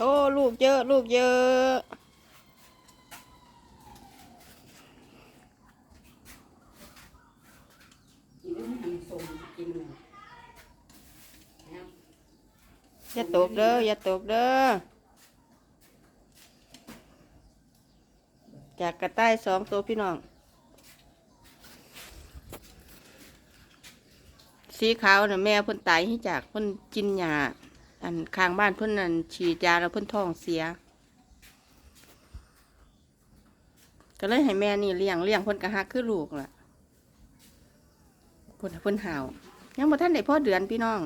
โอ้ลูกเยอะ ลูกเยอะ อย่าตกเด้อ อย่าตกเด้อ จากกระต่ายสองตัวพี่น้อง สีขาวน่ะแม่เพิ่นตายให้จากเพิ่นกินยา อันข้างบ้านเพิ่นนั่นฉีดยาแล้วเพิ่นท้องเสีย ก็เลยให้แม่นี่เลี้ยงเลี้ยงเพิ่นก็ฮักคือลูกล่ะเพิ่นเพิ่นหาวยังบ่ทันได้พอเดือนพี่น้อง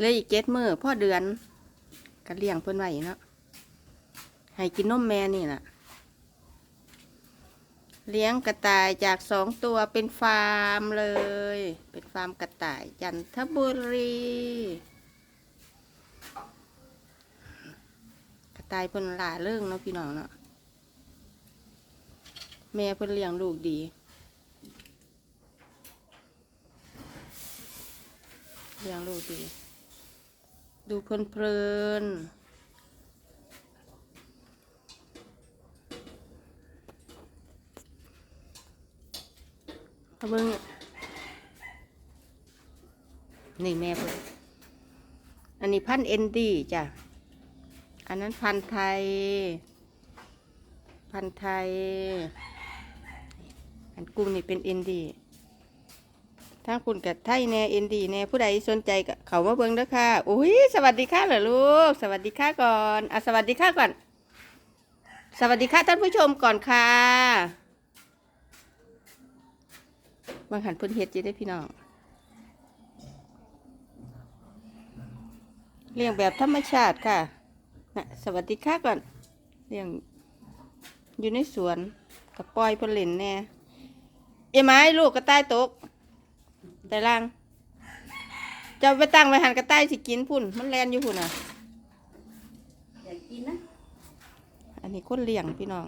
เลยอีกเจ็ดมือพ่อเดือนก็เลี้ยงเพิ่นไว้เนาะให้กินนมแม่นี่แหละ เลี้ยงกระต่ายจากสองตัวเป็นฟาร์มเลย เป็นฟาร์มกระต่ายจันทบุรี กระต่ายเพิ่นหลาเรื่องเนาะพี่น้องเนาะแม่เพิ่นเลี้ยงลูกดีเลี้ยงลูกดี ดูเพลินเพลิน เบิ่งนี่แม่เพิ่นอันนี้พันเอ็นดีจ้ะ อันนั้นพันไทย พันไทย อันกุ้งนี่เป็นเอ็นดีถ้าคุณกับไทยแน่เอ็นดีแน่ผู้ใดสนใจก็เขามาเบิ่งเด้อค่ะอุ้ยสวัสดีค่ะเหรอลูก สวัสดีค่ะก่อนอะสวัสดีค่ะก่อน สวัสดีค่ะท่านผู้ชมก่อนค่ะางหันเพิ่นเฮ็ดจีได้อพี่น้องเลี้ยงแบบธรรมชาติค่ะนะสวัสดีค่ะก่อนเลี้ยงอยู่ในสวนกับปล่อยเพิ่นเล่นแน่เอ้ไม้ลูกกระต่ายตกแต่ล่างจะไปตั้งไว้หันกระต่ายสิกินพุ่น มันแลนอยู่พุ่นอะอยากกินนะ อันนี้คนเลี้ยงพี่น้อง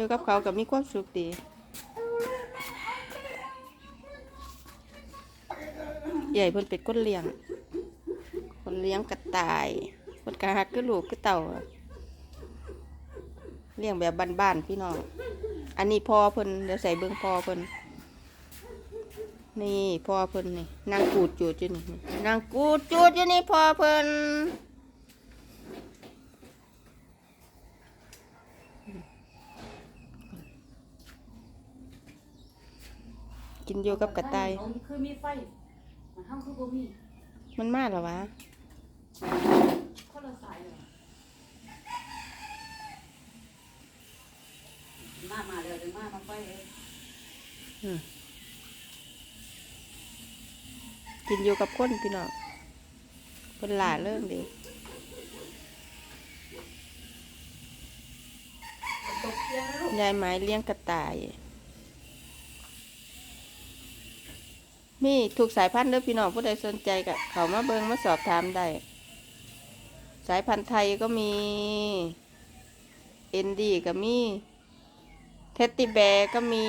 อามาเร็วอยู่กับเขากับมีความสุขดีใหญ่เพิ่นเป็นคนเลี้ยง คนเลี้ยงกระต่ายคนกระหักคือลูกคือเต่าเลี้ยงแบบบ้านๆพี่น้อง อันนี้พ่อเพิ่นเดี๋ยวใส่เบิ่งพ่อเพิ่นนี่พ่อเพิ่นนี่นางกูดจูดอยู่นี่นางกูดจูดอยู่นี่พ่อเพิ่น กินอยู่กับกระต่ายเอคือมีไฟมันห้ามคือบ่มีมันมาเหรอวะคนละสายเลยมามาเดี๋ยวเดี๋ยวมามาไฟเลยอืมกินอยู่กับคนพี่น้องเป็นหลาเรื่องดีตกเตียงนะลูกยายไม้เลี้ยงกระต่าย มีถูกสายพันธุ์เด้อพี่น้องผู้ใดสนใจก็เขามาเบิงมาสอบถามได้ สายพันธุ์ไทยก็มีเอ็นดีก็มีเทตติแบร์ก็มี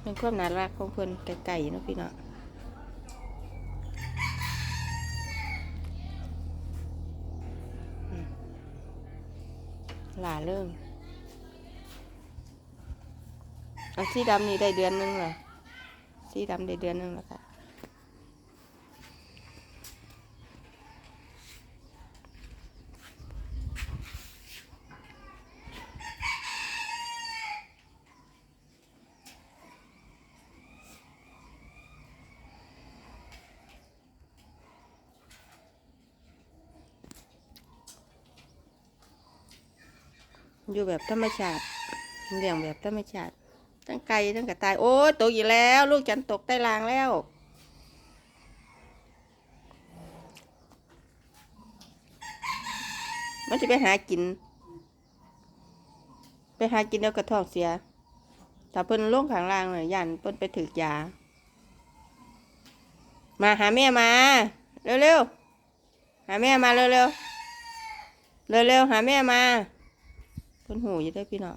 เป็นความน่ารักของเพิ่นไก่ๆนะพี่น้องหลาเรื่อง เอาสีดำนี่ได้เดือนหนึงเหรอสีดำได้เดือนหนึงแล้วค่ะอยู่แบบธรรมชาติเลี้ยงแบบธรรมชาติ ทั้งไก่ทั้งกระต่าย โอ้ตกอีกแล้ว ลูกฉันตกใต้รางแล้ว มันจะไปหากิน ไปหากินแล้วกระท้องเสียถ้าเพิ่นลงข้างล่างเลยยันเพิ่นไปถือยา มาหาแม่มา เร็วๆ หาแม่มาเร็วๆ เร็วๆ หาแม่มาเพิ่นหูอยู่ได้พี่น้อง